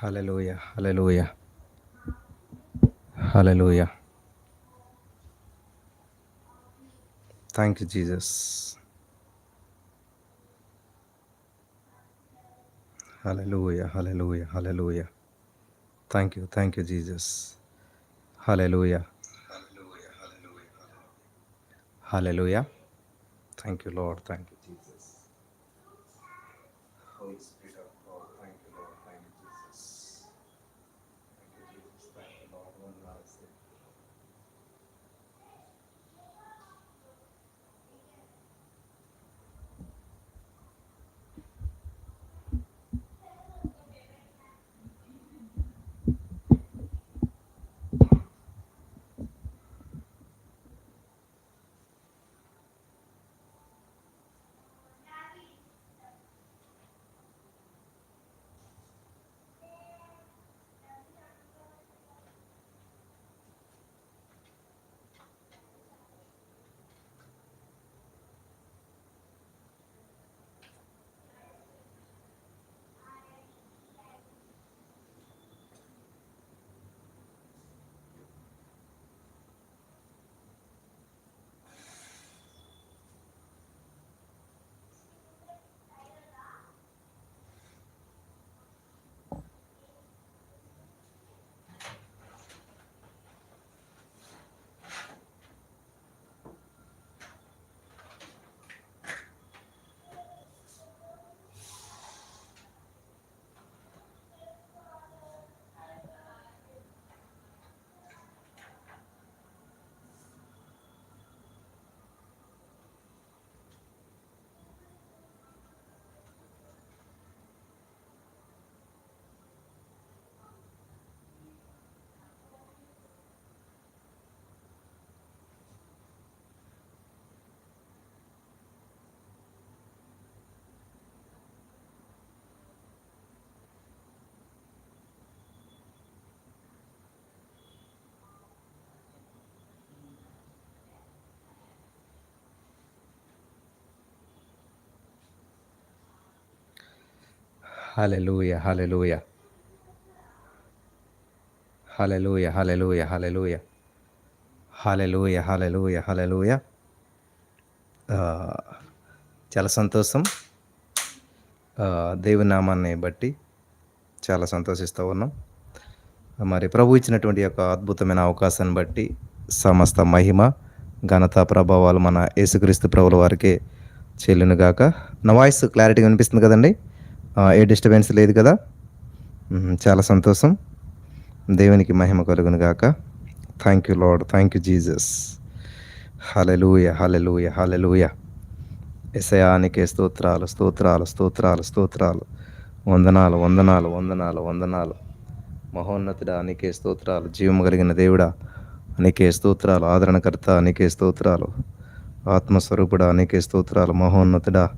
Hallelujah, hallelujah, hallelujah. Thank you, Jesus. Hallelujah, hallelujah, hallelujah. Thank you, thank you, Jesus. Hallelujah. Hallelujah, hallelujah. Thank you, Lord. Thank you. Hallelujah. Hallelujah. Hallelujah. Hallelujah. Hallelujah. Hallelujah. Hallelujah. Hallelujah. Uh, చాలా సంతోషం ఆ, దేవుని నామాన్ని బట్టి చాలా సంతోషిస్తూ ఉన్నాం మరి ప్రభు ఇచ్చినటువంటి యొక్క అద్భుతమైన అవకాశాన్ని బట్టి సమస్త మహిమ ఘనత ప్రభావాలు మన యేసుక్రీస్తు ప్రభుల వారికే చెల్లునుగాక నా వాయిస్ క్లారిటీగా వినిపిస్తుంది కదండి ఏ డిస్టర్బెన్స్ లేదు కదా? చాలా సంతోషం. దేవునికి మహిమ కలుగును గాక. Thank you Lord thank you Jesus hallelujah hallelujah hallelujah ఎసయానికే స్తోత్రాలు స్తోత్రాలు స్తోత్రాలు స్తోత్రాలు. వందనాలు వందనాలు వందనాలు వందనాలు. మహోన్నతుడా నీకే స్తోత్రాలు. జీవం కలిగిన దేవుడా నీకే స్తోత్రాలు. ఆదరణకర్త నీకే స్తోత్రాలు. ఆత్మస్వరూపుడా నీకే స్తోత్రాలు. మహోన్నతుడా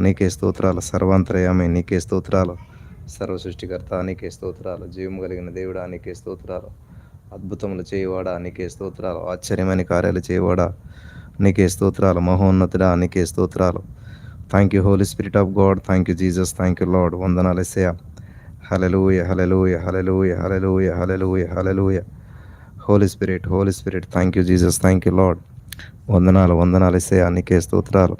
నీకే స్తోత్రాలు. సర్వాంతరయామి నీకే స్తోత్రాలు. సర్వ సృష్టికర్త నీకే స్తోత్రాలు. జీవం కలిగిన దేవుడా నీకే స్తోత్రాలు. అద్భుతములు చేయవాడా నీకే స్తోత్రాలు. ఆశ్చర్యమైన కార్యాలు చేయవాడా నీకే స్తోత్రాలు. మహోన్నతుడా నీకే స్తోత్రాలు. Thank you Holy Spirit of God thank you Jesus thank you Lord వందనాలు Yesayya hallelujah hallelujah hallelujah hallelujah hallelujah hallelujah Holy Spirit Holy Spirit thank you Jesus thank you Lord వందనాలు వందనాలు ఎస్సయ నీకే స్తోత్రాలు.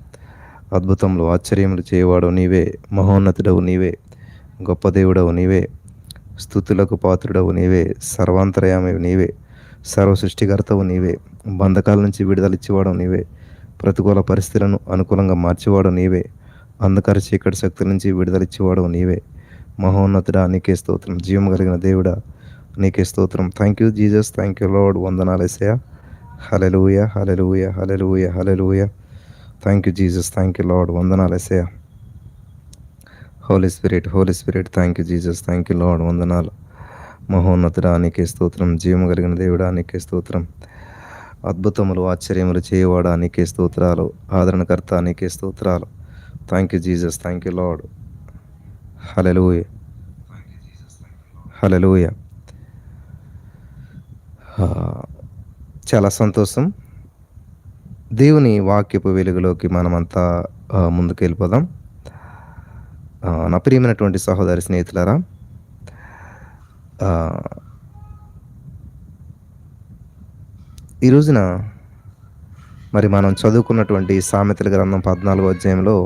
అద్భుతములు ఆశ్చర్యములు చేయవాడు నీవే మహోన్నతుడవు నీవే గొప్ప దేవుడవు నీవే స్థుతులకు పాత్రుడవు నీవే సర్వాంతరయామి నీవే సర్వ సృష్టికర్తవు నీవే బంధకాల నుంచి విడుదలిచ్చేవాడు నీవే ప్రతికూల పరిస్థితులను అనుకూలంగా మార్చేవాడు నీవే అంధకార చీకటి శక్తుల నుంచి విడుదలిచ్చేవాడు నీవే మహోన్నతుడా నీకే స్తోత్రం. జీవం కలిగిన దేవుడా నీకే స్తోత్రం. Thank you Jesus thank you Lord వందనాలేసయ hallelujah hallelujah hallelujah hallelujah thank you Jesus thank you Lord వందనాలేసయా Holy Spirit Holy Spirit thank you Jesus thank you Lord వందనాలు మహోన్నతుడానికి స్తోత్రం. జీవం కలిగిన దేవుడానికి స్తోత్రం. అద్భుతములు ఆశ్చర్యములు చేయవాడానికి స్తోత్రాలు. ఆదరణకర్త అనికే స్తోత్రాలు thank you Jesus thank you Lord hallelujah hallelujah చాలా సంతోషం. దేవుని వాక్యపు వెలుగులోకి మనమంతా ముందుకు వెళ్ళిపోదాం నా ప్రియమైనటువంటి సహోదరి స్నేహితులరా ఈ రోజున మరి మనం చదువుకున్నటువంటి సామెతల గ్రంథం పద్నాలుగో అధ్యాయంలో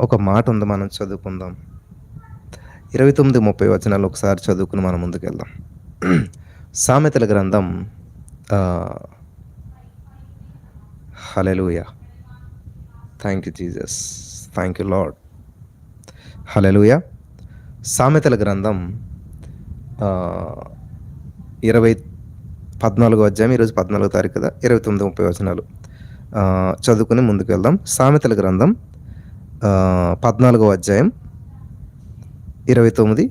ఒక మాట ఉంది మనం చదువుకుందాం. ఇరవై తొమ్మిది ముప్పై వచనాలు ఒకసారి చదువుకుని మనం ముందుకెళ్దాం. సామెతల గ్రంథం hallelujah thank you Jesus thank you Lord hallelujah సామెతల గ్రంథం ఇరవై పద్నాలుగో అధ్యాయం ఈరోజు పద్నాలుగో తారీఖు కదా ఇరవై తొమ్మిది ముప్పై వచనాలు. చదువుకుని ముందుకు వెళ్దాం సామెతల గ్రంథం పద్నాలుగో అధ్యాయం ఇరవై తొమ్మిది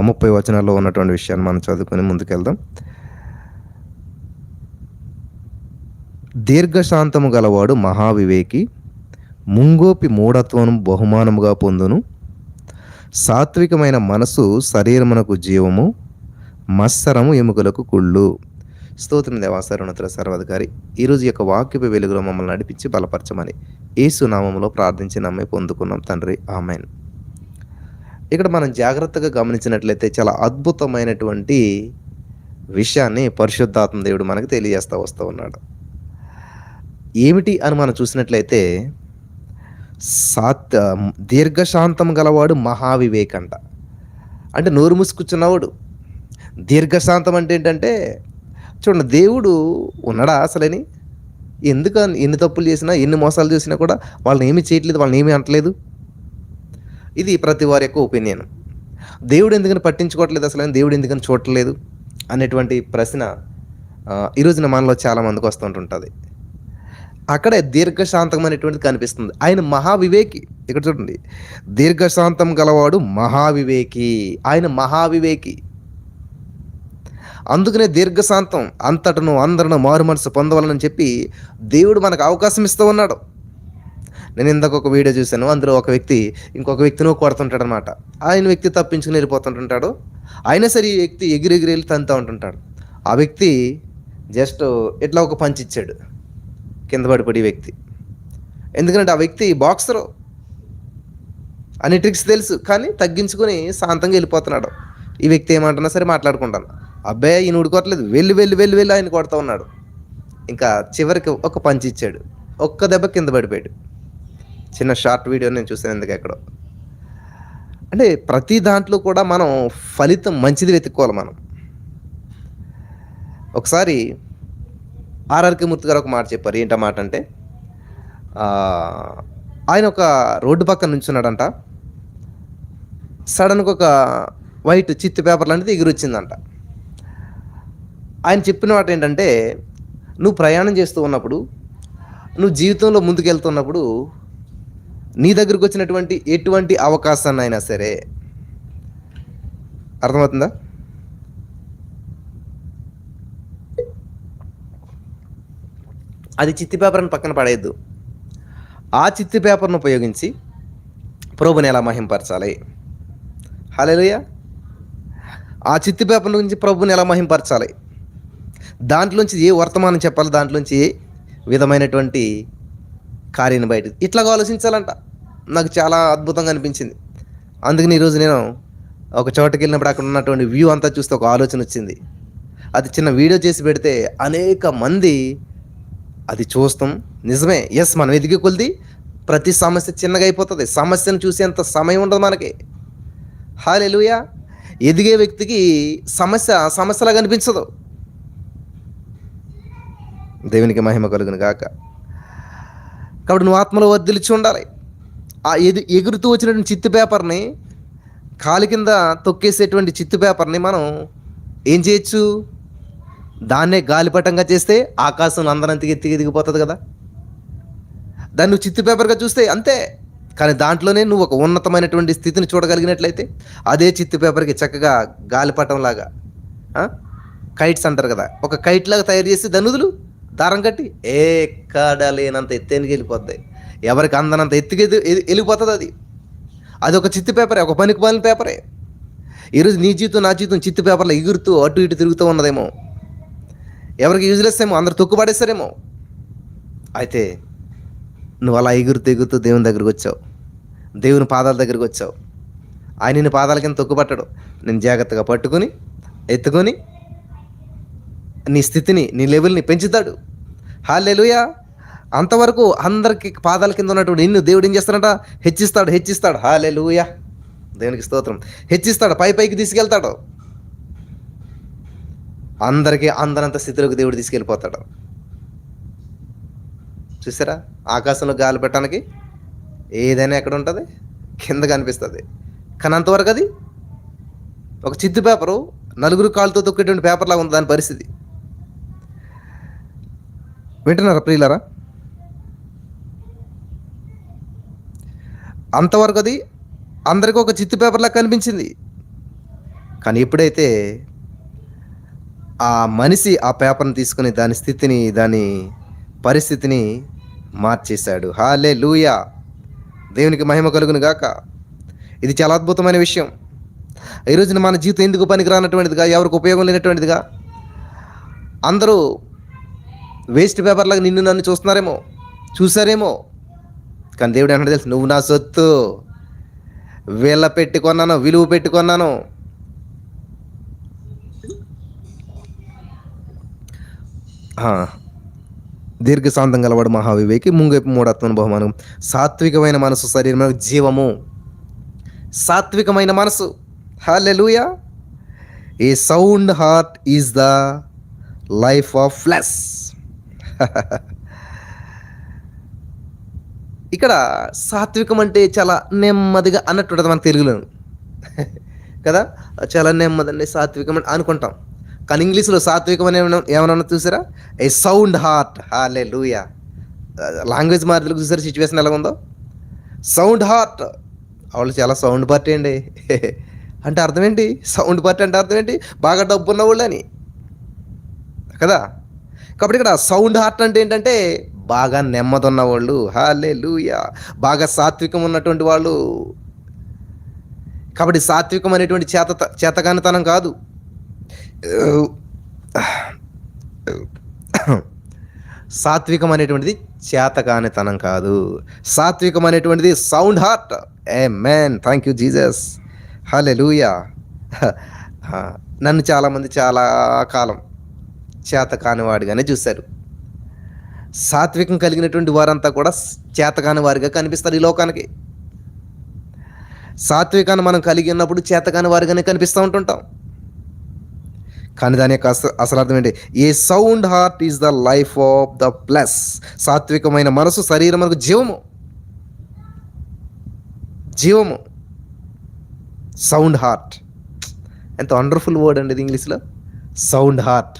ముప్పై వచనాల్లో ఉన్నటువంటి విషయాన్ని మనం చదువుకుని ముందుకు వెళ్దాం దీర్ఘశాంతము గలవాడు మహావివేకి ముంగోపి మూఢత్వం బహుమానముగా పొందును. సాత్వికమైన మనసు శరీరమునకు జీవము మత్సరము ఎముకలకు కుళ్ళు. స్తోత్రం దేవాసరుణతుల సర్వాధికారి ఈరోజు యొక్క వాక్యపు వెలుగులో మమ్మల్ని నడిపించి బలపరచమని ఏసునామంలో ప్రార్థించి నమ్మి పొందుకున్నాం తండ్రి. ఆమెన్. ఇక్కడ మనం జాగ్రత్తగా గమనించినట్లయితే చాలా అద్భుతమైనటువంటి విషయాన్ని పరిశుద్ధాత్మ దేవుడు మనకు తెలియజేస్తూ వస్తూ ఉన్నాడు. ఏమిటి అని మనం చూసినట్లయితే సాత్ దీర్ఘశాంతం గలవాడు మహావివేకంట. అంటే నోరు మూసుకుచున్నవాడు దీర్ఘశాంతం అంటే ఏంటంటే చూడండి దేవుడు ఉన్నాడా అసలని? ఎందుకు ఎన్ని తప్పులు చేసినా ఎన్ని మోసాలు చేసినా కూడా వాళ్ళని ఏమి చేయట్లేదు వాళ్ళని ఏమీ అంటలేదు ఇది ప్రతి వారి యొక్క ఒపీనియన్. దేవుడు ఎందుకని పట్టించుకోవట్లేదు అసలు దేవుడు ఎందుకని చూడట్లేదు? అనేటువంటి ప్రశ్న ఈరోజున మనలో చాలామందికి వస్తుంటుంటుంది అక్కడే దీర్ఘశాంతం అనేటువంటిది కనిపిస్తుంది. ఆయన మహావివేకి ఇక్కడ చూడండి. దీర్ఘశాంతం గలవాడు మహావివేకి ఆయన మహావివేకి. అందుకనే దీర్ఘశాంతం అంతటను అందరను మారు మనసు పొందవాలని చెప్పి దేవుడు మనకు అవకాశం ఇస్తూ ఉన్నాడు. నేను ఇందాక ఒక వీడియో చూశాను. అందులో ఒక వ్యక్తి ఇంకొక వ్యక్తిని కొడుతుంటాడు అనమాట ఆయన వ్యక్తి తప్పించుకుని వెళ్ళిపోతుంటుంటాడు. అయినా సరే ఈ వ్యక్తి ఎగిరెగిరి వెళ్ళి తంతా ఉంటుంటాడు. ఆ వ్యక్తి జస్ట్ ఇట్లా ఒక పంచి ఇచ్చాడు కింద పడిపడి వ్యక్తి. ఎందుకంటే ఆ వ్యక్తి బాక్సరు అన్ని ట్రిక్స్ తెలుసు కానీ తగ్గించుకొని శాంతంగా వెళ్ళిపోతున్నాడు. ఈ వ్యక్తి ఏమంటున్నా సరే మాట్లాడుకుంటాను. అబ్బాయి ఈయన ఉడుకోవట్లేదు వెళ్ళి వెళ్ళి వెళ్ళి వెళ్ళి ఆయన కొడతా ఉన్నాడు. ఇంకా చివరికి ఒక పంచి ఇచ్చాడు. ఒక్క దెబ్బ కింద పడిపోయాడు. చిన్న షార్ట్ వీడియో నేను చూసాను ఎందుకు ఎక్కడో అంటే ప్రతి దాంట్లో కూడా మనం ఫలితం మంచిది వెతుక్కోవాలి మనం. ఒకసారి ఆర్ఆర్కే మూర్తి గారు ఒక మాట చెప్పారు. ఏంట మాట అంటే ఆయన ఒక రోడ్డు పక్కన నుంచున్నాడంట. సడన్గా ఒక వైట్ చిత్తు పేపర్ లాంటిది ఎగిరొచ్చిందంట. ఆయన చెప్పిన మాట ఏంటంటే నువ్వు ప్రయాణం చేస్తూ ఉన్నప్పుడు నువ్వు జీవితంలో ముందుకెళ్తున్నప్పుడు నీ దగ్గరకు వచ్చినటువంటి ఎటువంటి అవకాశాన్ని అయినా సరే అర్థమవుతుందా? అది చిత్తి పేపర్ని పక్కన పడేయద్దు. ఆ చిత్తి పేపర్ను ఉపయోగించి ప్రభుని ఎలా మహింపరచాలి? హలేలుయ ఆ చిత్తి పేపర్ నుంచి ప్రభుని ఎలా మహింపరచాలి? దాంట్లోంచి ఏ వర్తమానం చెప్పాలి? దాంట్లోంచి ఏ విధమైనటువంటి కార్యాన్ని బయట ఇట్లాగా ఆలోచించాలంట. నాకు చాలా అద్భుతంగా అనిపించింది. అందుకని ఈరోజు నేను ఒక చోటకి వెళ్ళినప్పుడు అక్కడ ఉన్నటువంటి వ్యూ అంతా చూస్తే ఒక ఆలోచన వచ్చింది. అది చిన్న వీడియో చేసి పెడితే అనేక మంది అది చూస్తాం. నిజమే. ఎస్ మనం ఎదిగే కొలిది ప్రతి సమస్య చిన్నగా అయిపోతుంది. సమస్యను చూసేంత సమయం ఉండదు మనకి. హాలెలుయా ఎదిగే వ్యక్తికి సమస్య సమస్యలా కనిపించదు దేవునికి మహిమ కలుగును గాక. కాబట్టి నువ్వు ఆత్మలో వర్దిలిచి ఉండాలి. ఆ ఎదు ఎగురుతూ వచ్చినటువంటి చిత్తు పేపర్ని కాలి కింద తొక్కేసేటువంటి చిత్తు పేపర్ని మనం ఏం చేయొచ్చు? దాన్నే గాలిపటంగా చేస్తే ఆకాశం అందరంతకి ఎత్తికి ఎదిగిపోతుంది కదా. దాన్ని నువ్వు చిత్తు పేపర్గా చూస్తే అంతే. కానీ దాంట్లోనే నువ్వు ఒక ఉన్నతమైనటువంటి స్థితిని చూడగలిగినట్లయితే అదే చిత్తు పేపర్కి చక్కగా గాలిపటం లాగా కైట్స్ అంటారు కదా. ఒక కైట్ లాగా తయారు చేసి దనుదులు దారం కట్టి ఎక్కడ లేనంత ఎత్తేనికి వెళ్ళిపోద్ది. ఎవరికి అందనంత ఎత్తుకి వెళ్ళిపోతుంది అది. అది ఒక చిత్తు పేపరే ఒక పనికి పని పేపరే. ఈరోజు నీ జీవితం నా జీవితం చిత్తు పేపర్లో ఎగురుతూ అటు ఇటు తిరుగుతూ ఉన్నదేమో. ఎవరికి యూజ్లెస్ ఏమో అందరు తొక్కుపడేస్తారేమో అయితే నువ్వు అలా ఎగురుతూ ఎగురుతూ దేవుని దగ్గరికి వచ్చావు. దేవుని పాదాల దగ్గరికి వచ్చావు. ఆయన నిన్ను పాదాల కింద తొక్కుపట్టడు నేను జాగ్రత్తగా పట్టుకుని ఎత్తుకొని నీ స్థితిని నీ లెవెల్ని పెంచుతాడు. హాలెలుయా అంతవరకు అందరికి పాదాల కింద ఉన్నటువంటి నిన్ను దేవుడు ఏం చేస్తాడంట? హెచ్చిస్తాడు హెచ్చిస్తాడు. హాలెలుయా దేవునికి స్తోత్రం. హెచ్చిస్తాడు పై పైకి తీసుకెళ్తాడు. అందరికీ అందరంత స్థితిలోకి దేవుడు తీసుకెళ్ళిపోతాడు. చూసారా? ఆకాశంలో గాలి పెట్టడానికి ఏదైనా ఎక్కడ ఉంటుంది? కింద కనిపిస్తుంది. కానీ అంతవరకు అది ఒక చిత్తు పేపరు నలుగురు కాళ్ళతో తొక్కేటువంటి పేపర్లాగా ఉంది దాని పరిస్థితి. వింటున్నారా ప్రియులరా? అంతవరకు అది అందరికీ ఒక చిత్తు పేపర్లా కనిపించింది. కానీ ఎప్పుడైతే ఆ మనిషి ఆ పేపర్ని తీసుకుని దాని స్థితిని దాని పరిస్థితిని మార్చేశాడు. హాలే లూయా దేవునికి మహిమ కలుగును గాక. ఇది చాలా అద్భుతమైన విషయం. ఈ రోజున మన జీవితం ఎందుకు పనికిరానటువంటిదిగా ఎవరికి ఉపయోగం లేనటువంటిదిగా? అందరూ వేస్ట్ పేపర్లాగా నిన్ను నన్ను చూస్తున్నారేమో చూసారేమో కానీ దేవుడు అంటే తెలుసు? నువ్వు నా సొత్తు. వీళ్ళ పెట్టుకున్నాను విలువ పెట్టుకున్నాను దీర్ఘశాంతం గలవాడు మహావివేకి ముంగైపు మూడత్వన బహుమానం. సాత్వికమైన మనసు శరీరం జీవము. సాత్వికమైన మనసు. Hallelujah a sound heart is the life of flesh. ఇక్కడ సాత్వికం అంటే చాలా నెమ్మదిగా అన్నట్టు ఉంటుంది మన తెలుగులో. కదా? చాలా నెమ్మదండి సాత్వికం అని అనుకుంటాం. కానీ ఇంగ్లీష్లో సాత్వికం అని ఏమన్నా చూసారా? ఏ సౌండ్ హార్ట్ హాలే లూయా లాంగ్వేజ్ మార్పులకు చూసారా? సిచ్యువేషన్ ఎలా ఉందో సౌండ్ హార్ట్ వాళ్ళు చాలా సౌండ్ పార్టీ అండి. అంటే అర్థం ఏంటి సౌండ్ పార్టీ అంటే అర్థం ఏంటి బాగా డబ్బు ఉన్న వాళ్ళు అని కదా? కాబట్టి ఇక్కడ సౌండ్ హార్ట్ అంటే ఏంటంటే బాగా నెమ్మది ఉన్న వాళ్ళు. హాలే లూయా బాగా సాత్వికం ఉన్నటువంటి వాళ్ళు. కాబట్టి సాత్వికం అనేటువంటి చేత చేతగానితనం కాదు. సాత్వికం అనేటువంటిది చేతకానితనం కాదు. సాత్వికం అనేటువంటిది sound heart. A man thank you Jesus hallelujah నన్ను చాలామంది చాలా కాలం చేతకాని వాడిగానే చూశారు. సాత్వికం కలిగినటువంటి వారంతా కూడా చేతకాని వారిగా కనిపిస్తారు ఈ లోకానికి. సాత్వికాన్ని మనం కలిగి ఉన్నప్పుడు చేతకాని వారిగానే కనిపిస్తూ ఉంటుంటాం. కానీ దాని యొక్క అస అసలు అర్థం ఏంటి? A sound heart is the life of the flesh సాత్వికమైన మనసు శరీరం మనకు జీవము. జీవము. Sound heart. ఎంత వండర్ఫుల్ వర్డ్ అండి ఇది ఇంగ్లీష్లో. Sound heart.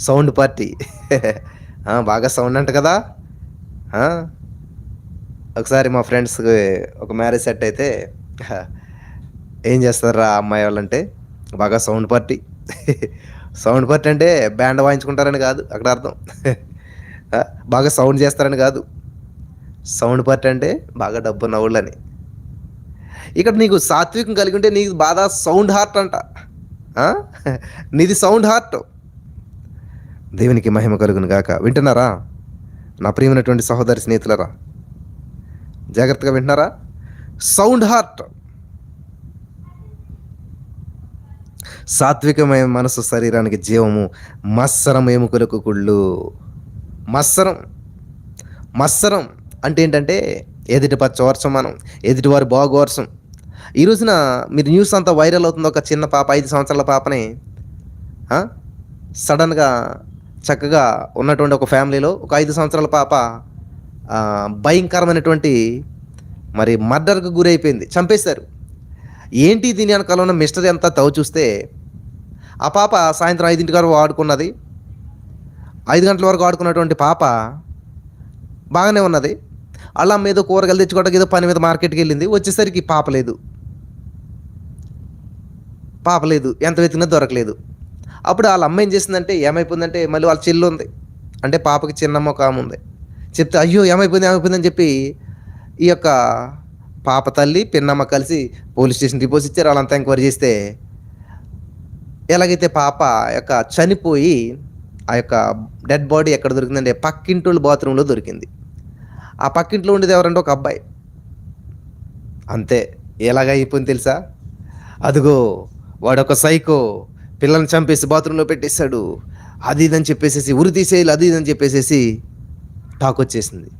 Sound party. బాగా సౌండ్ అంట కదా. ఒకసారి మా ఫ్రెండ్స్కి ఒక మ్యారేజ్ సెట్ అయితే ఏం చేస్తారా అమ్మాయి వాళ్ళంటే బాగా సౌండ్ పార్టీ. సౌండ్ పార్ట్ అంటే బ్యాండ్ వాయించుకుంటారని కాదు అక్కడ అర్థం. బాగా సౌండ్ చేస్తారని కాదు. సౌండ్ పార్ట్ అంటే బాగా డబ్బు వాళ్ళని ఇక్కడ నీకు సాత్వికం కలిగి ఉంటే నీకు బాగా సౌండ్ హార్ట్ అంట. నీది సౌండ్ హార్ట్. దేవునికి మహిమ కలుగును గాక. వింటున్నారా? నా ప్రియమైనటువంటి సహోదరి స్నేహితులరా? జాగ్రత్తగా వింటున్నారా? Sound heart. సాత్వికమైన మనసు శరీరానికి జీవము మత్సరం ఎముకలకు కుళ్ళు. మత్సరం మత్సరం అంటే ఏంటంటే ఎదుటి పచ్చవర్షం మనం ఎదుటివారి బాగోర్సం ఈ రోజున మీరు న్యూస్ అంతా వైరల్ అవుతుంది ఒక చిన్న పాప ఐదు సంవత్సరాల పాపని. సడన్గా చక్కగా ఉన్నటువంటి ఒక ఫ్యామిలీలో ఒక ఐదు సంవత్సరాల పాప భయంకరమైనటువంటి మరి మర్డర్కు గురైపోయింది. చంపేశారు. ఏంటి దీని వెనకాల ఉన్న మిస్టరీ అంతా తవ్వు చూస్తే ఆ పాప సాయంత్రం ఐదింటి వరకు ఆడుకున్నది. ఐదు గంటల వరకు ఆడుకున్నటువంటి పాప బాగానే ఉన్నది. అల్లం మీద కూరగాయలు తెచ్చుకోవడానికి ఏదో పని మీద మార్కెట్కి వెళ్ళింది. వచ్చేసరికి పాప లేదు. పాప లేదు. ఎంత వెతికినా దొరకలేదు. అప్పుడు వాళ్ళ అమ్మ ఏం చేసిందంటే ఏమైపోయిందంటే మళ్ళీ వాళ్ళ చెల్లు ఉంది. అంటే పాపకి చిన్నమ్మ ఒక ఆమె ఉంది. చెప్తే అయ్యో ఏమైపోయింది ఏమైపోయిందని చెప్పి ఈ యొక్క పాప తల్లి పిన్నమ్మ కలిసి పోలీస్ స్టేషన్ రిపోర్ట్స్ ఇచ్చారు. వాళ్ళంతా ఎంక్వైరీ చేస్తే ఎలాగైతే పాప యొక్క చనిపోయి ఆ యొక్క డెడ్ బాడీ ఎక్కడ దొరికిందంటే పక్కింటోళ్ళ బాత్రూంలో దొరికింది. ఆ పక్కింట్లో ఉండేది ఎవరంటే ఒక అబ్బాయి. అంతే. ఎలాగ అయిపోయింది తెలుసా? అదిగో వాడొక సైకో పిల్లల్ని చంపేసి బాత్రూంలో పెట్టేశాడు. అది ఇదని చెప్పేసేసి ఉరి తీసేయాలి అది ఇదని చెప్పేసేసి టాక్ వచ్చేసింది.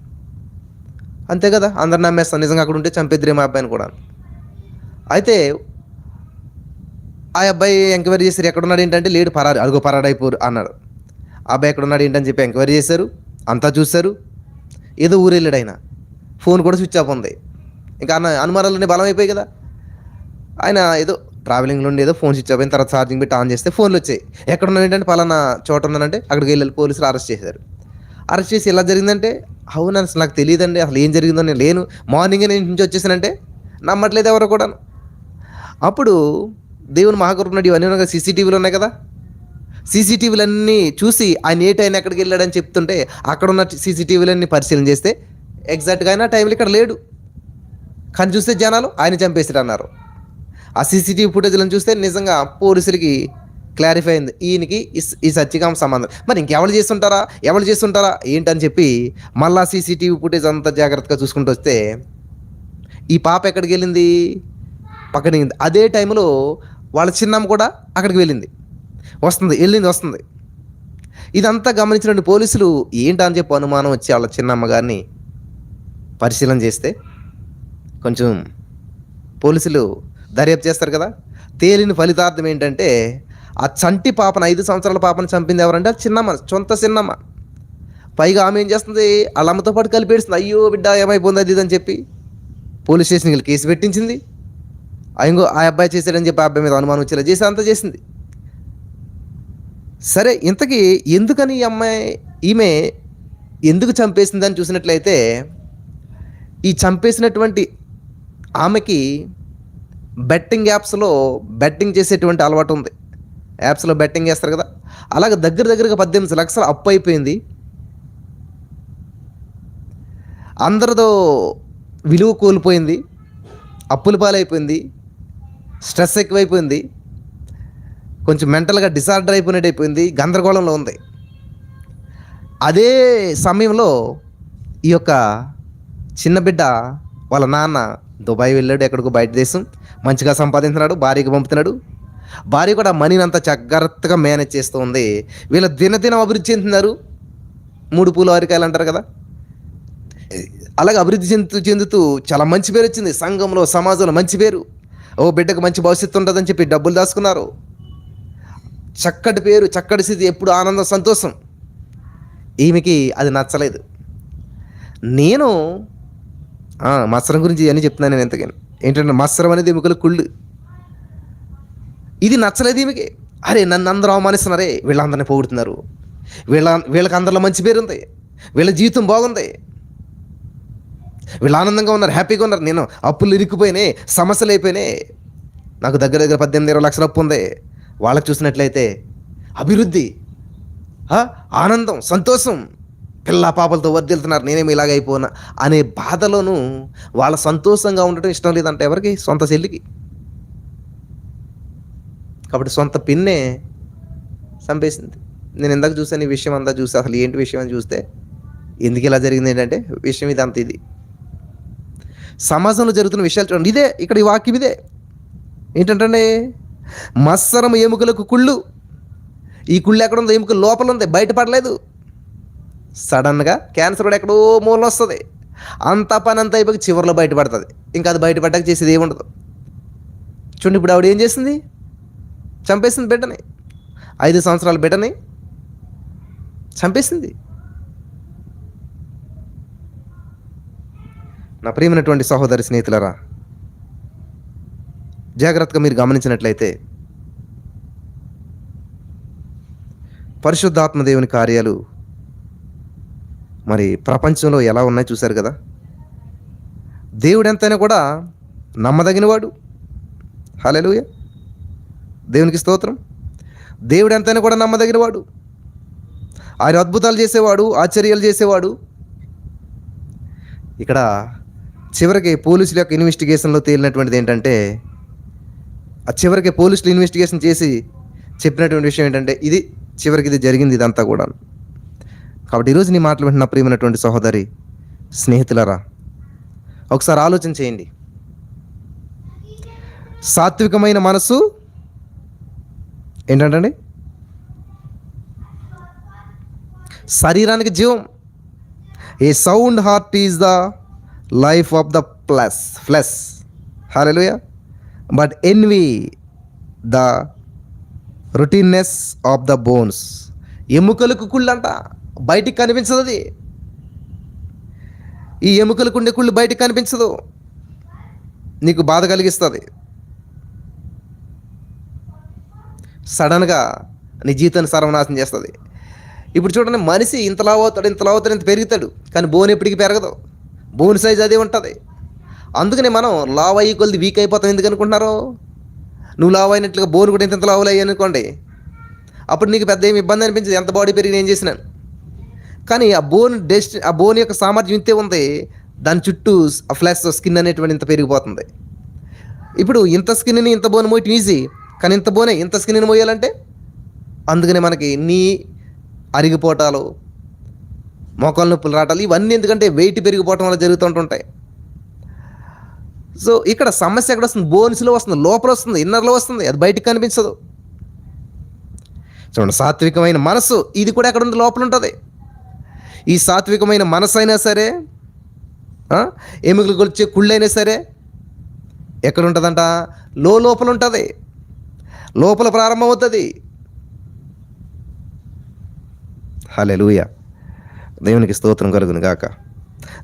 అంతే కదా? అందరు నమ్మేస్తాను నిజంగా అక్కడ ఉంటే చంపేద్దరేమో అబ్బాయిని కూడా అయితే ఆ అబ్బాయి ఎంక్వైరీ చేశారు ఎక్కడున్నాడు ఏంటంటే లేడు పరారు అడుగు పరాడైపోరు అన్నాడు. ఆ అబ్బాయి ఎక్కడున్నాడు ఏంటని చెప్పి ఎంక్వైరీ చేశారు అంతా చూశారు. ఏదో ఊరెళ్ళాడు ఆయన ఫోన్ కూడా స్విచ్ ఆఫ్ ఉంది. ఇంకా అన్న అనుమానాలన్నీ బలం అయిపోయాయి కదా. ఆయన ఏదో ట్రావెలింగ్లో ఉండి ఏదో ఫోన్ స్విచ్ ఆఫ్ అయిన తర్వాత ఛార్జింగ్ పెట్టి ఆన్ చేస్తే ఫోన్లు వచ్చాయి. ఎక్కడున్నాడు ఏంటంటే పలానా చోట ఉన్నానంటే అక్కడికి వెళ్ళి పోలీసులు అరెస్ట్ చేశారు. అరెస్ట్ చేసి ఎలా జరిగిందంటే అవును అసలు నాకు తెలియదండి అసలు ఏం జరిగిందో నేను లేను. మార్నింగ్ నేను ఇంటి నుంచి వచ్చేసానంటే నమ్మట్లేదు ఎవరు కూడా అప్పుడు దేవుని మహాకరుణుడు ఇవన్నీ ఉన్నాయి కదా సీసీటీవీలు ఉన్నాయి కదా? సీసీటీవీలన్నీ చూసి ఆయన ఏ టైం ఎక్కడికి వెళ్ళాడని చెప్తుంటే అక్కడ ఉన్న సీసీటీవీలన్నీ పరిశీలన చేస్తే ఎగ్జాక్ట్గా ఆయన టైంలో ఇక్కడ లేడు. కానీ చూస్తే జనాలు ఆయన చంపేసారు అన్నారు. ఆ సీసీటీవీ ఫుటేజ్లను చూస్తే నిజంగా పోలీసులకి క్లారిఫై అయింది. ఈయనకి ఈ- ఈ సత్యకామ సంబంధం. మరి ఇంకెవరు చేస్తుంటారా? ఎవరు చేస్తుంటారా? ఏంటని చెప్పి మళ్ళా సీసీటీవీ ఫుటేజ్ అంతా జాగ్రత్తగా చూసుకుంటూ వస్తే ఈ పాప ఎక్కడికి వెళ్ళింది? పక్కన అదే టైంలో వాళ్ళ చిన్నమ్మ కూడా అక్కడికి వెళ్ళింది. వస్తుంది వెళ్ళింది వస్తుంది. ఇదంతా గమనించిన పోలీసులు ఏంటని చెప్పి అనుమానం వచ్చి వాళ్ళ చిన్నమ్మ గారిని పరిశీలన చేస్తే కొంచెం పోలీసులు దర్యాప్తు చేస్తారు కదా. తేలిన ఫలితార్థం ఏంటంటే ఆ చంటి పాపను ఐదు సంవత్సరాల పాపను చంపింది ఎవరంటే ఆ చిన్నమ్మ సొంత చిన్నమ్మ. పైగా ఆమె ఏం చేస్తుంది? వాళ్ళ అమ్మతో పాటు కలిపేస్తుంది అయ్యో బిడ్డ ఏమైపోయింది అది అని చెప్పి పోలీస్ స్టేషన్కి వెళ్ళి కేసు పెట్టించింది. ఇంకో ఆ అబ్బాయి చేశాడని చెప్పి ఆ అబ్బాయి మీద అనుమానం వచ్చేలా చేసి అంతా చేసింది. సరే ఇంతకీ ఎందుకని ఈ అమ్మాయి ఈమె ఎందుకు చంపేసిందని చూసినట్లయితే ఈ చంపేసినటువంటి ఆమెకి బెట్టింగ్ యాప్స్లో బెట్టింగ్ చేసేటువంటి అలవాటు ఉంది. యాప్స్లో బెట్టింగ్ చేస్తారు కదా. అలాగే దగ్గర దగ్గరగా పద్దెనిమిది లక్షలు అప్పు అయిపోయింది. అందరితో విలువ కోల్పోయింది. అప్పుల పాలైపోయింది. స్ట్రెస్ ఎక్కువైపోయింది. కొంచెం మెంటల్గా డిసార్డర్ అయిపోయినట్టు అయిపోయింది గందరగోళంలో ఉంది. అదే సమయంలో ఈ యొక్క చిన్న బిడ్డ వాళ్ళ నాన్న దుబాయ్ వెళ్ళాడు ఎక్కడికో బయట దేశం. మంచిగా సంపాదించినాడు భార్యకి పంపుతున్నాడు. భార్య కూడా మనీని అంతా జాగ్రత్తగా మేనేజ్ చేస్తూ ఉంది వీళ్ళ దినదినం అభివృద్ధి చెందుతున్నారు. మూడు పూల వారికాయలు అంటారు కదా. అలాగే అభివృద్ధి చెందుతూ చెందుతూ చాలా మంచి పేరు వచ్చింది. సంఘంలో సమాజంలో మంచి పేరు. ఓ బిడ్డకు మంచి భవిష్యత్తు ఉంటుందని చెప్పి డబ్బులు దాచుకున్నారు. చక్కటి పేరు చక్కటి స్థితి ఎప్పుడు ఆనందం సంతోషం. ఈమెకి అది నచ్చలేదు. నేను మత్సరం గురించి అని చెప్తున్నాను నేను ఎంతగానో ఏంటంటే మత్సరం అనేది ఎముకల కుళ్ళు. ఇది నచ్చలేదు ఈమెకి. అరే నన్ను అందరూ అవమానిస్తున్నారే వీళ్ళందరినీ పోగొడుతున్నారు. వీళ్ళ వీళ్ళకి అందరిలో మంచి పేరు ఉంది వీళ్ళ జీవితం బాగుంది. వీళ్ళు ఆనందంగా ఉన్నారు హ్యాపీగా ఉన్నారు. నేను అప్పులు ఇరుక్కుపోయినాయి సమస్యలు అయిపోయినాయి. నాకు దగ్గర దగ్గర పద్దెనిమిది ఇరవై లక్షల అప్పు ఉంది. వాళ్ళకి చూసినట్లయితే అభివృద్ధి ఆనందం సంతోషం. పిల్ల పాపలతో వర్దిల్తున్నారు నేనేమి ఇలాగ అయిపోనా అనే బాధలోనూ వాళ్ళ సంతోషంగా ఉండటం ఇష్టం లేదంటే ఎవరికి? సొంత చెల్లికి. కాబట్టి సొంత పిన్నే చంపేసింది. నేను ఇందాక చూసాను ఈ విషయం అంతా చూసి అసలు ఏంటి విషయం అని చూస్తే ఎందుకు ఇలా జరిగింది ఏంటంటే విషయం ఇది అంత ఇది. సమాజంలో జరుగుతున్న విషయాలు చూడండి. ఇదే ఇక్కడ ఈ వాక్యం ఇదే. ఏంటంటే మత్సరం ఎముకలకు కుళ్ళు. ఈ కుళ్ళు ఎక్కడ ఉంది ఎముక లోపల ఉంది బయటపడలేదు. సడన్గా క్యాన్సర్ కూడా ఎక్కడో మూలం వస్తుంది. అంత పని అంత అయిపోయి చివరిలో బయటపడుతుంది. ఇంకా అది బయటపడ్డాక చేసేది ఏముండదు. చూడండి ఇప్పుడు ఆవిడ ఏం చేసింది? చంపేసింది బిడ్డని. ఐదు సంవత్సరాల బిడ్డని చంపేసింది. నా ప్రియమైనటువంటి సహోదరి స్నేహితులరా జాగ్రత్తగా మీరు గమనించినట్లయితే పరిశుద్ధాత్మ దేవుని కార్యాలు మరి ప్రపంచంలో ఎలా ఉన్నాయో చూశారు కదా? దేవుడు ఎంతైనా కూడా నమ్మదగినవాడు. హల్లెలూయా. దేవునికి స్తోత్రం. దేవుడు ఎంతైనా కూడా నమ్మదగినవాడు. ఆయన అద్భుతాలు చేసేవాడు ఆశ్చర్యాలు చేసేవాడు. ఇక్కడ చివరికి పోలీసుల యొక్క ఇన్వెస్టిగేషన్లో తేలినటువంటిది ఏంటంటే ఆ చివరికి పోలీసులు ఇన్వెస్టిగేషన్ చేసి చెప్పినటువంటి విషయం ఏంటంటే ఇది చివరికి ఇది జరిగింది ఇదంతా కూడా కాబట్టి ఈరోజు నీ మాటలు వింటున్న ప్రియమైనటువంటి సహోదరి స్నేహితులరా ఒకసారి ఆలోచన చేయండి. సాత్వికమైన మనసు ఏంటంటండి? శరీరానికి జీవం. A sound heart is the life of the plus flesh hallelujah but envy the rottenness of the bones ఎముకలకు కుళ్ళంట బయటికి కనిపించదు అది. ఈ ఎముకలకు ఉండే కుళ్ళు బయటికి కనిపించదు. నీకు బాధ కలిగిస్తుంది. సడన్గా నీ జీవితాన్ని సర్వనాశనం చేస్తుంది. ఇప్పుడు చూడండి మనిషి ఇంత లావు అవుతాడు ఇంతలా అవుతాడు ఇంత పెరుగుతాడు. కానీ బోన్ ఎప్పటికీ పెరగదు. బోన్ సైజ్ అదే ఉంటుంది. అందుకనే మనం లావ్ అయ్యి కొద్ది వీక్ అయిపోతాం. ఎందుకు అనుకుంటున్నారు? నువ్వు లావ్ అయినట్లుగా బోన్ కూడా ఇంత ఇంత లావులు అయ్యి అనుకోండి. అప్పుడు నీకు పెద్ద ఏమి ఇబ్బంది అనిపించదు. ఎంత బాడీ పెరిగి నేను చేసినాను కానీ ఆ బోన్ డెస్ట్ ఆ బోన్ యొక్క సామర్థ్యం ఇంతే ఉంది. దాని చుట్టూ ఆ ఫ్లాష్ స్కిన్ అనేటువంటి ఇంత పెరిగిపోతుంది. ఇప్పుడు ఇంత స్కిన్ని ఇంత బోన్ మోయటం ఈజీ కానీ ఇంత బోనే ఇంత స్కిన్ని మోయాలంటే? అందుకనే మనకి నీ అరిగిపోవటాలు మోకాలు నొప్పులు రావటాలు ఇవన్నీ ఎందుకంటే వెయిట్ పెరిగిపోవటం వల్ల జరుగుతుంటుంటాయి. సో ఇక్కడ సమస్య ఎక్కడ వస్తుంది? బోన్స్లో వస్తుంది లోపల వస్తుంది ఇన్నర్లో వస్తుంది అది బయటకు కనిపించదు. చూడండి సాత్వికమైన మనసు ఇది కూడా ఎక్కడ ఉంది? లోపల ఉంటుంది. ఈ సాత్వికమైన మనసు అయినా సరే ఎముకలు కొలిచే కుళ్ళైనా సరే ఎక్కడ ఉంటుందంట? లో లోపల ఉంటుంది. లోపల ప్రారంభమవుతుంది. హలెలూయ దేవునికి స్తోత్రం కలుగును గాక.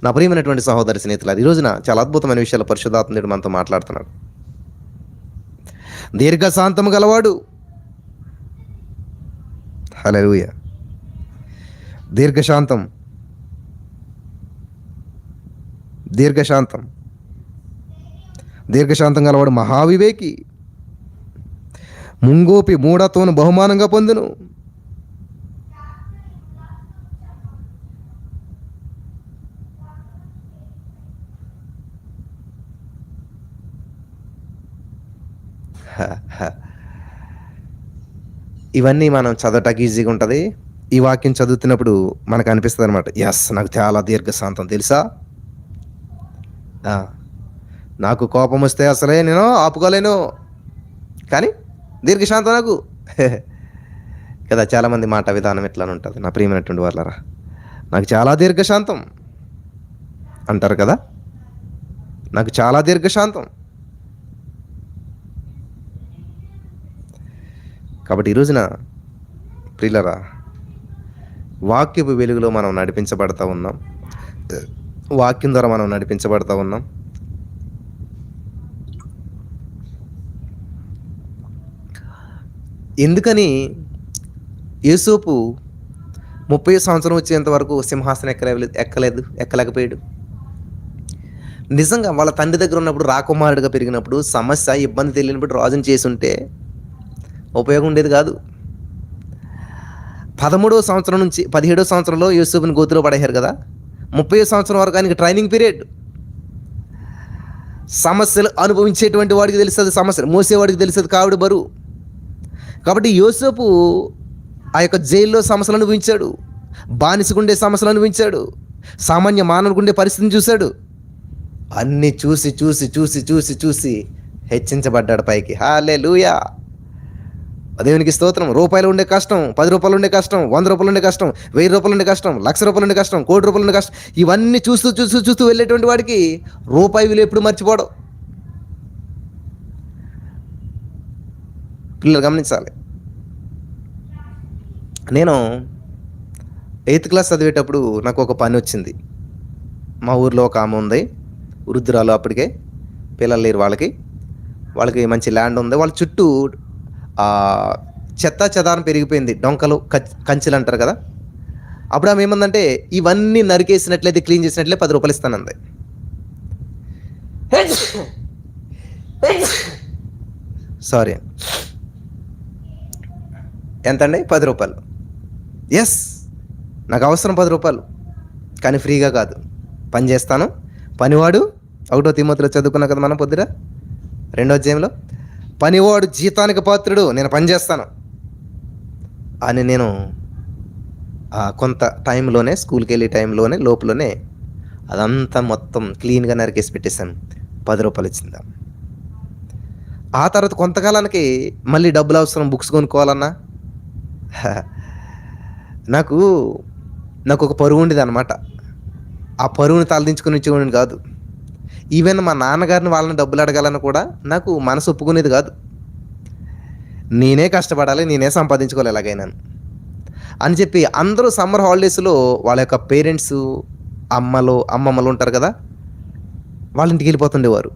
నా ప్రియమైనటువంటి సహోదరి స్నేహితులు ఈ రోజున చాలా అద్భుతమైన విషయాలు పరిశుధాత్మడు మనతో మాట్లాడుతున్నాడు. దీర్ఘశాంతము గలవాడు. హలెలూయ దీర్ఘశాంతం. దీర్ఘశాంతం. దీర్ఘశాంతం గలవాడు మహావివేకి. ముంగోపి మూఢత్వను బహుమానంగా పొందును. ఇవన్నీ మనం చదవటానికి ఈజీగా ఉంటుంది. ఈ వాక్యం చదువుతున్నప్పుడు మనకు అనిపిస్తుంది అనమాట ఎస్ నాకు చాలా దీర్ఘశాంతం తెలుసా? నాకు కోపం వస్తే అసలే నేను ఆపుకోలేను. కానీ దీర్ఘశాంతం నాకు. కదా చాలామంది మాట విధానం ఎట్లా ఉంటుంది నా ప్రియమైనటువంటి వాళ్ళరా నాకు చాలా దీర్ఘశాంతం. అంటారు కదా? నాకు చాలా దీర్ఘశాంతం. కాబట్టి ఈ రోజున ప్రిలరా వాక్యపు వెలుగులో మనం నడిపించబడతా ఉన్నాం. వాక్యం ద్వారా మనం నడిపించబడతా ఉన్నాం. ఎందుకని యేసోపు ముప్పై సంవత్సరం వచ్చేంత వరకు సింహాసనం ఎక్కలేదు ఎక్కలేదు ఎక్కలేకపోయాడు. నిజంగా వాళ్ళ తండ్రి దగ్గర ఉన్నప్పుడు రాకుమారుడిగా పెరిగినప్పుడు సమస్య ఇబ్బంది తెలియనప్పుడు రాజుని చేసి ఉంటే ఉపయోగం ఉండేది కాదు. పదమూడవ సంవత్సరం నుంచి పదిహేడవ సంవత్సరంలో యూసుఫ్ని గోతులో పడేశారు కదా. ముప్పై సంవత్సరం వరకు ఆయనకి ట్రైనింగ్ పీరియడ్ సమస్యలు అనుభవించేటువంటి వాడికి తెలుస్తుంది సమస్యలు మోసేవాడికి తెలుస్తుంది కావిడ బరువు. కాబట్టి యోసేపు ఆ యొక్క జైల్లో సమస్యలు అనుభవించాడు. బానిసకుండే సమస్యలు అనుభవించాడు. సామాన్య మానవుడుకుండే పరిస్థితిని చూశాడు. అన్నీ చూసి చూసి చూసి చూసి చూసి హెచ్చించబడ్డాడు పైకి. హాలే లూయా దేవునికి స్తోత్రం. రూపాయలు ఉండే కష్టం పది రూపాయలు ఉండే కష్టం వంద రూపాయలు ఉండే కష్టం వెయ్యి రూపాయలు ఉండే కష్టం లక్ష రూపాయలు ఉండే కష్టం కోటి రూపాయలు ఉండే కష్టం ఇవన్నీ చూస్తూ చూస్తూ చూస్తూ వెళ్ళేటువంటి వాడికి రూపాయి విలువ ఎప్పుడు మర్చిపోవడం. పిల్లలు గమనించాలి. నేను ఎయిత్ క్లాస్ చదివేటప్పుడు నాకు ఒక పని వచ్చింది. మా ఊర్లో ఒక ఆమె ఉంది. వృద్ధురాలు అప్పటికే పిల్లలు లేరు వాళ్ళకి. వాళ్ళకి మంచి ల్యాండ్ ఉంది. వాళ్ళ చుట్టూ చెత్త చెదారం పెరిగిపోయింది. డొంకలు కంచెలు అంటారు కదా. అప్పుడు ఆమె ఏమందంటే ఇవన్నీ నరికేసినట్లయితే క్లీన్ చేసినట్లే పది రూపాయలు ఇస్తానంది. సారీ. ఎంత అండి పది రూపాయలు. ఎస్ నాకు అవసరం పది రూపాయలు. కానీ ఫ్రీగా కాదు. పని చేస్తాను. పనివాడు ఒకటో తిమ్మతిలో చదువుకున్నా కదా మనం పొద్దున. రెండో అధ్యాయంలో. పనివాడు జీతానికి పాత్రుడు నేను పని చేస్తాను అని నేను ఆ కొంత టైంలోనే స్కూల్కి వెళ్ళే టైంలోనే లోపలనే అదంతా మొత్తం క్లీన్గా నరికేసి పెట్టేశాను. పది రూపాయలు ఇచ్చిందా. ఆ తర్వాత కొంతకాలానికి మళ్ళీ డబ్బులు అవసరం బుక్స్ కొనుక్కోవాలన్నా? నాకు నాకు ఒక పరువు ఉండేది అనమాట ఆ పరువుని తలదించుకుని ఇచ్చేవాడిని కాదు. ఈవెన్ మా నాన్నగారిని వాళ్ళని డబ్బులు అడగాలని కూడా నాకు మనసు ఒప్పుకునేది కాదు. నేనే కష్టపడాలి నేనే సంపాదించుకోవాలి ఎలాగైనా. అని చెప్పి అందరూ సమ్మర్ హాలిడేస్లో వాళ్ళ యొక్క పేరెంట్స్ అమ్మలు అమ్మమ్మలు ఉంటారు కదా వాళ్ళ ఇంటికి వెళ్ళిపోతుండేవారు.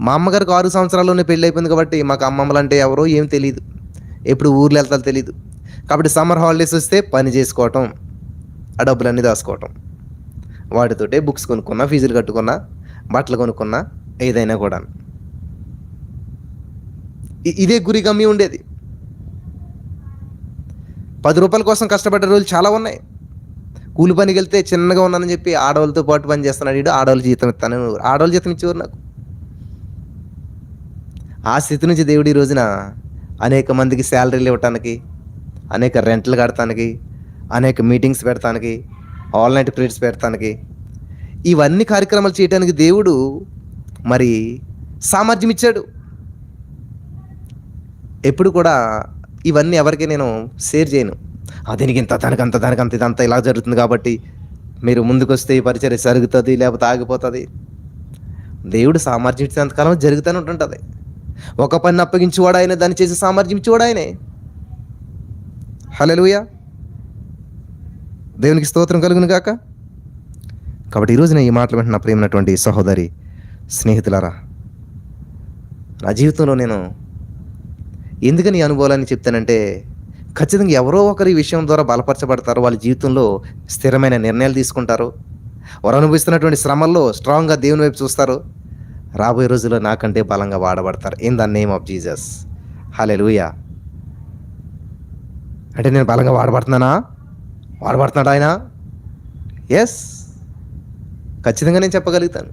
మా అమ్మగారికి ఆరు సంవత్సరాల్లోనే పెళ్ళి అయిపోయింది కాబట్టి మాకు అమ్మమ్మలు అంటే ఎవరో ఏం తెలియదు ఎప్పుడు ఊర్లో వెళ్తారో తెలియదు కాబట్టి సమ్మర్ హాలిడేస్ వస్తే పని చేసుకోవటం ఆ డబ్బులన్నీ దాచుకోవటం. వాటితోటే బుక్స్ కొనుక్కున్నా ఫీజులు కట్టుకున్నా బట్టలు కొనుక్కున్నా ఏదైనా కూడా ఇ- ఇదే గురి గమ్మి ఉండేది. పది రూపాయల కోసం కష్టపడ్డ రోజులు చాలా ఉన్నాయి. కూలి పనికి వెళ్తే చిన్నగా ఉన్నానని చెప్పి ఆడవాళ్ళతో పాటు పని చేస్తున్నాడు వీడు. ఆడవాళ్ళ జీతం ఇస్తాను. ఆడవాళ్ళ జీతం ఇచ్చేవారు నాకు. ఆ స్థితి నుంచి దేవుడు ఈ రోజున అనేక మందికి శాలరీలు ఇవ్వటానికి అనేక రెంట్లు కడటానికి అనేక మీటింగ్స్ పెడతానికి ఆల్ నైట్ పీరియడ్స్ పెడతానికి ఇవన్నీ కార్యక్రమాలు చేయడానికి దేవుడు మరి సామర్థ్యం ఇచ్చాడు. ఎప్పుడు కూడా ఇవన్నీ ఎవరికి నేను షేర్ చేయను. దీనికి ఇంత దానికి అంత దానికి అంత ఇదంతా ఇలా జరుగుతుంది కాబట్టి మీరు ముందుకొస్తే ఈ పరిచయం జరుగుతుంది లేకపోతే ఆగిపోతుంది. దేవుడు సామర్థ్యం ఇచ్చినంతకాలం జరుగుతూనే ఉంటుంటుంది. ఒక పని అప్పగించేవాడు ఆయన దాన్ని చేసే సామర్థ్యం ఇచ్చేవాడు ఆయనే. హలో దేవునికి స్తోత్రం కలుగును కాక కాబట్టి ఈరోజు నేను ఈ మాటలు వింటున్న ప్రేమైనటువంటి సహోదరి స్నేహితులారా నా జీవితంలో నేను ఎందుకని ఈ అనుభవాలని చెప్తానంటే ఖచ్చితంగా ఎవరో ఒకరు ఈ విషయం ద్వారా బలపరచబడతారు వాళ్ళ జీవితంలో స్థిరమైన నిర్ణయాలు తీసుకుంటారు. వారు అనుభవిస్తున్నటువంటి శ్రమల్లో స్ట్రాంగ్గా దేవుని వైపు చూస్తారు. రాబోయే రోజుల్లో నాకంటే బలంగా వాడబడతారు. In the name of Jesus లూయా అంటే నేను బలంగా వాడబడుతున్నానా? వాడబడుతున్నాడు ఆయన? ఎస్ ఖచ్చితంగా నేను చెప్పగలుగుతాను.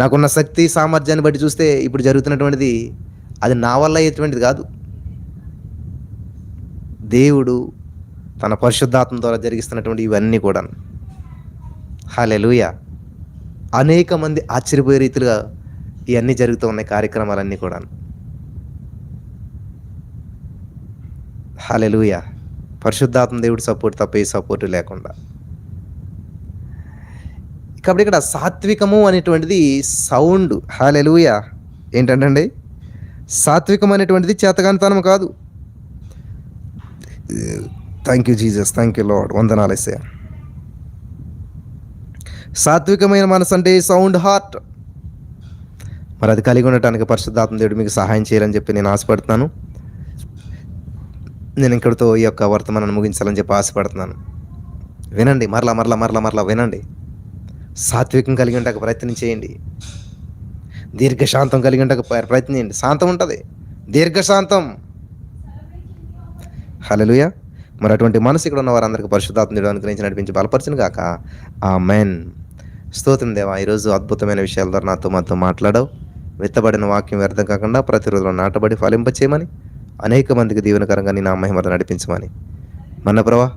నాకున్న శక్తి సామర్థ్యాన్ని బట్టి చూస్తే ఇప్పుడు జరుగుతున్నటువంటిది అది నా వల్ల అయ్యేటువంటిది కాదు. దేవుడు తన పరిశుద్ధాత్మ ద్వారా జరిగిస్తున్నటువంటి ఇవన్నీ కూడా హాలెలుయ అనేక మంది ఆశ్చర్యపోయే రీతిగా ఇవన్నీ జరుగుతూ ఉన్నాయి కార్యక్రమాలన్నీ కూడా హాలెలుయ పరిశుద్ధాత్మ దేవుడి సపోర్ట్ తప్ప ఏ సపోర్టు లేకుండా. కాబట్టి ఇక్కడ సాత్వికము అనేటువంటిది సౌండ్. హాలెలుయ ఏంటంటే సాత్వికం అనేటువంటిది చేతగానితనం కాదు. Thank you Jesus thank you Lord వందనాలు ఎస్ఏ సాత్వికమైన మనసు అంటే సౌండ్ హార్ట్. మరి అది కలిగి ఉండటానికి పరిశుద్ధాత్మ దేవుడు మీకు సహాయం చేయాలని చెప్పి నేను ఆశపడుతున్నాను. నేను ఇక్కడితో ఈ యొక్క వర్తమానాన్ని ముగించాలని చెప్పి ఆశపడుతున్నాను. వినండి మరలా మరలా మరలా మరలా వినండి. సాత్వికం కలిగి ఉండక ప్రయత్నం చేయండి. దీర్ఘశాంతం కలిగి ఉండక ప్ర- ప్రయత్నం చేయండి. శాంతం ఉంటుంది. దీర్ఘశాంతం. హలలుయ మరి అటువంటి మనసు ఇక్కడ ఉన్న వారందరికీ పరిశుద్ధాత్మ అనుగ్రహించి నడిపించి బలపరచును గాక. ఆ మెన్ స్తోత్రం దేవా ఈరోజు అద్భుతమైన విషయాల ద్వారా నాతో మాతో మాట్లాడావు. విత్తబడిన వాక్యం వ్యర్థం కాకుండా ప్రతిరోజు నాటబడి ఫలింపచేయమని అనేక మందికి దీవెనకరంగా నీ నా మహిమత నడిపించమని. మన ప్రభా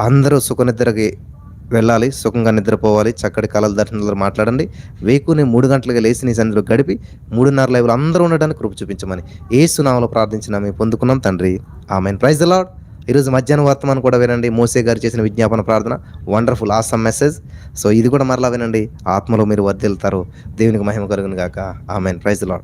అందరూ సుఖనిద్రకి వెళ్ళాలి సుఖంగా నిద్రపోవాలి చక్కటి కళల దర్శనంలో మాట్లాడండి. వేకుని మూడు గంటలుగా లేచి నీ సన్నిధిలో గడిపి మూడున్నర లైవ్లు అందరూ ఉండడానికి కృప చూపించమని ఏ సునామలో ప్రార్థించిన మేము పొందుకున్నాం తండ్రి. ఆమెన్. ప్రైజ్ అలాడ్ లాడ్ ఈరోజు మధ్యాహ్నం వర్తమానం కూడా వినండి. మోసే గారు చేసిన విజ్ఞాపన ప్రార్థన. Wonderful awesome message. సో ఇది కూడా మరలా వినండి. ఆత్మలో మీరు వర్దిల్తారు దేవునికి మహిమ కలుగును గాక. ఆమెన్. Praise the lord